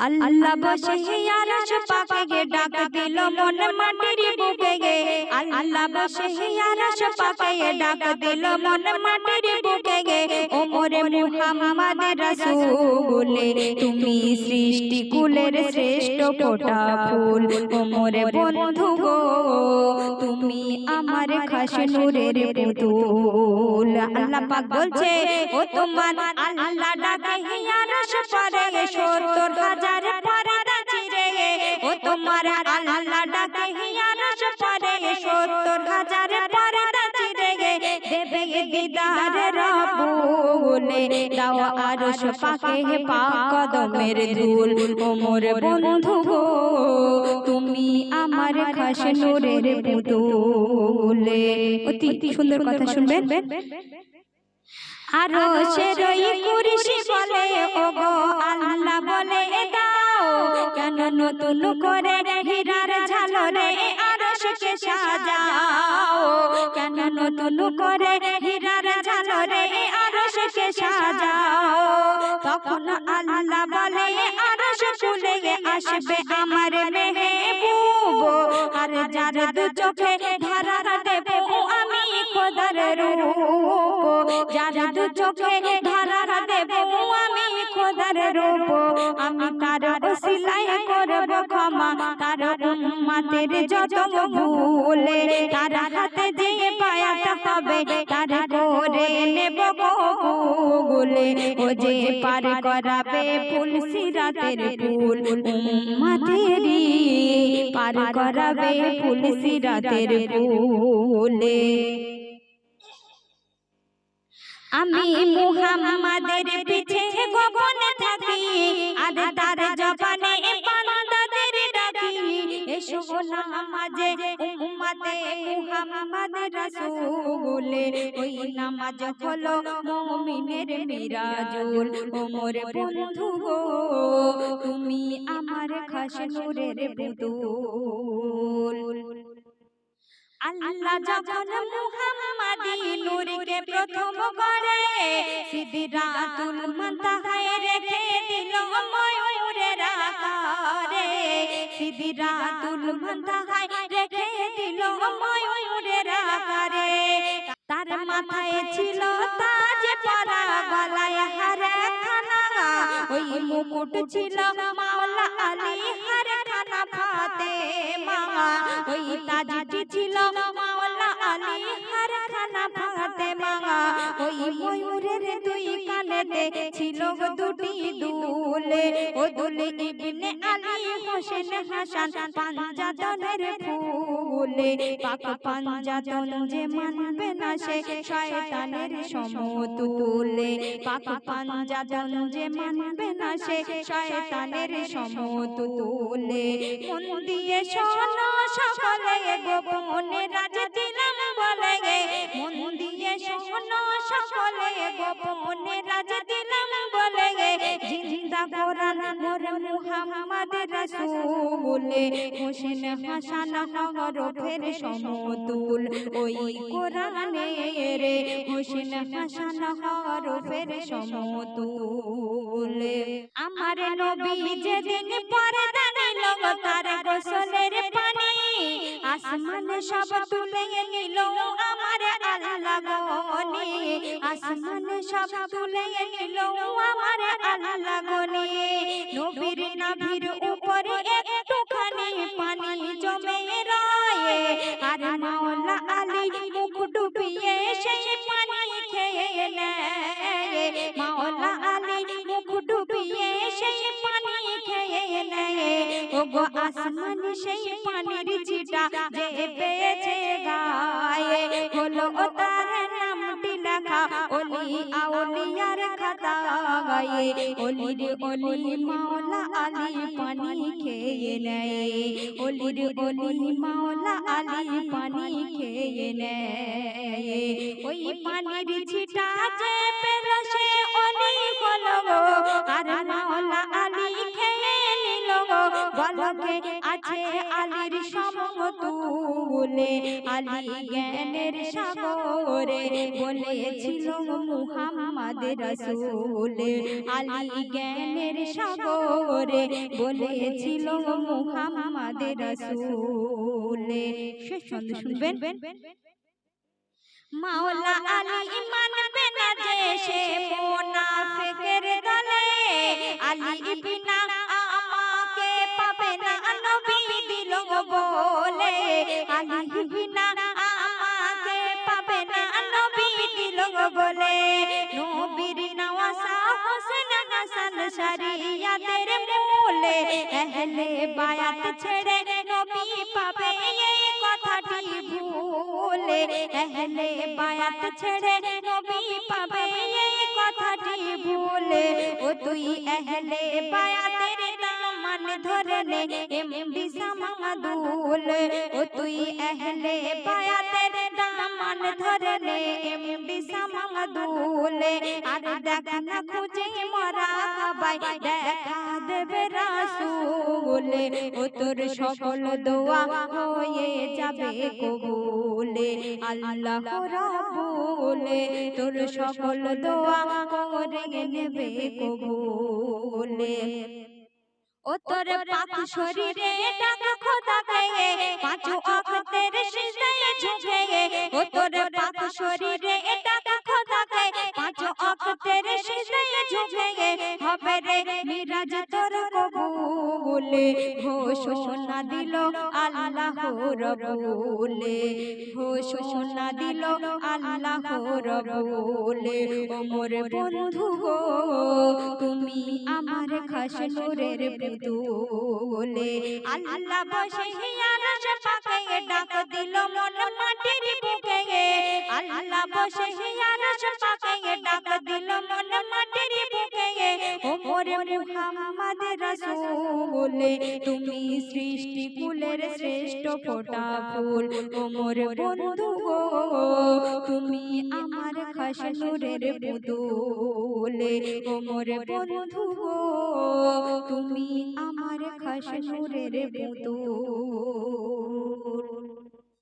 আল্লাহ বসে আরশ পাকে গে ডাক দিল মন মাটির বুকে গে। আল্লাহ বসে আরশ পাকে গে ডাক দিল মন মাটির বুকে গে। ওমরে মুহাম্মদ রাসূলে তুমি সৃষ্টি কুলের শ্রেষ্ঠ ফোটা ফুল। ওমরে বন্ধু গো তুমি আমার খাস নূরের পুতুল। আল্লাহ পাক বলছে ও তোমার আল্লাহ পারে সত্তর হাজার পর্দা চিরে ও তোমার আল্লাহ ডাকে আরশ পারে সত্তর হাজার পর্দা চিরে দেবে দিদার রবুলে দাও আরশ পাকে পাক কদমের ধুল। ওমর বন্ধু গো, তুমি আমার খাস নূরের পুতুলে। অতি সুন্দর কথা শুনবেন? আরও সে রই কুরিশি বলে ওগো আল্লাহ বলে দাও কেন নতুন করে হীরার ঝালরে আরশকে সাজাও? কেন নতুন করে হীরার ঝালরে আরশকে সাজাও? তখন আল্লাহ বলে আরশ খুলে আসবে আমার মেহবুব। আর যার দু চোখে ধারা চোখে ধারা দেব, আমি খোদার রূপ। আমি তার ওসিলাই করব ক্ষমা, তার উম্মতের যত ভুলে। তার হাতে যে পায়াত হবে, তার করে নেব কবুলে। ও যে পার করাবে ফুল সিরাতের ফুল, উম্মতেরই পার করাবে ফুল সিরাতের ফুলে। আমি মুহাম্মাদের পিছে গোপনে থাকি। আর তার জবানে বান্দাদের ডাকি। এসো নামাজে উম্মতে মুহাম্মদ রাসূলে ওই নামাজ হলো মুমিনের মিরাজুল। ওমর বন্ধু গো তুমি আমার খাস নূরের পুতুল। আল্লাহ যখন মুহাম্মাদি নূরকে প্রথম করে সিদরাতুল মুনতাহায় রেখে দিল ময়ূরের আকারে সিদরাতুল মুনতাহায় রেখে দিল ময়ূরের আকারে তার মাথায় ছিল তাজ পরা গলায় হারে খানা। ওই মুকুট ছিল মাওলা আলী হারে খানা ফাতেমা। ওই তাজটি ছিল মাওলা আলী হার খানা ওই দুই কানেতে ছিল দুটি দুলে। ও দুলে ইবনে হোসেন হাসান পাঞ্জাতনের ফুলে পাক পাঞ্জাতন যে মানবে না সে শয়তানের সমতুলে পাক পাঞ্জাতন যে মানবে না সে শয়তানের সমতুলে মন দিয়ে শোনো সকলে, গোপনে রাজ দিলাম বলে মন দিয়ে শোনো সকলে, গোপনে রাজ কোরআন মোর মুহাম্মদ রাসূলে হোসেন হাসান হরফের সমতুল। ওই কোরআনে রে হোসেন হাসান হরফের সমতুল। আমার নবী যেদিন পরে দাঁড়াইল তার গোসলের পানি আসমান সব তুলে নিল, আমার আল্লাহ গনি। আসমান সব তুলে নিল আমার আল্লাহ গনি। নবীর নাভির উপরে একটুখানি পানি জমে রয়ে। আর মাওলা আলী মুখ ডুবিয়ে সেই পানি খেয়ে নেয়। মাওলা আলী মুখ ডুবিয়ে সেই পানি খেয়ে নেয়। ওগো আসমান সেই পানির ছিটা যে পেয়েছে গায়ে হলো তার নামটি লেখা অলি আউলিয়ার খাতা গায়ে। অলির অলি মাওলা আলী পানি খেয়ে নেয়। অলির অলি মাওলা আলী পানি খেয়ে নেয়। ওই পানির ছিটা যে পেল সে অলি হলো গো আর মাওলা আলী খেয়ে নিল গো বলকে আছে আলীর সমতুলে। আলী জ্ঞানের সাগরে বলেছিল মুহাম্মদ রাসূলে। আলী জ্ঞানের সাগরে বলেছিল মুহাম্মদ রাসূলে। শেষ ছন্দ শুনবেন? মাওলা আলী মানবে না যে সে মুনাফিকের দলে। আলী বিনা বলে নবীর নওয়াসা হোসেন হাসান শরিয়াতের মূলে আহলে বায়াত ছেড়ে নবী পাবে এই কথাটি ভুলে আহলে বায়াত ছেড়ে নবী পাবে এই কথাটি ভুলে ও তুই আহলে বায়াতের দামান ধরে নে এমডি সামাদুল ও তুই আহলে বায়াতের দামান ধরে নে এমডি সামাদুল। আর দেখ না খুঁজে মরা কাবাই দেখা দেবে রাসূল। ও তোর সকল দোয়া হয়ে যাবে কবুলে। আল্লাহ রাবুলে, তোর সকল দোয়া করে নেবে কবুলে। ও তোর পাক শরীরে ডাক খোদা গায়ে পাঁচ অক্তের সিজদায় ঝুঁকে। ও তোর পাক শরীরে ডাক খোদা গায়ে পাঁচ অক্তের ঘোষণা দিল আল্লাহ রবুলে ঘোষণা দিল আল্লাহ রবুলে ও মোর বন্ধু গো, তুমি আমার খাস নূরের পুতুলে। আল্লাহ বসে আরশ পাকে ডাক দিল, মন মাটির বুকে। আল্লাহ বসে আরশ পাকে ডাক দিল, মন মাটির বুকে ও মোর মুহাম্মদ রাসূলে তুমি সৃষ্টি কুলের শ্রেষ্ঠ ফোটা ফুল। ও বন্ধু তুমি আমার খাস নূরের পুতুলে। ও মোর বন্ধু তুমি আমার খাস নূরের পুতুল।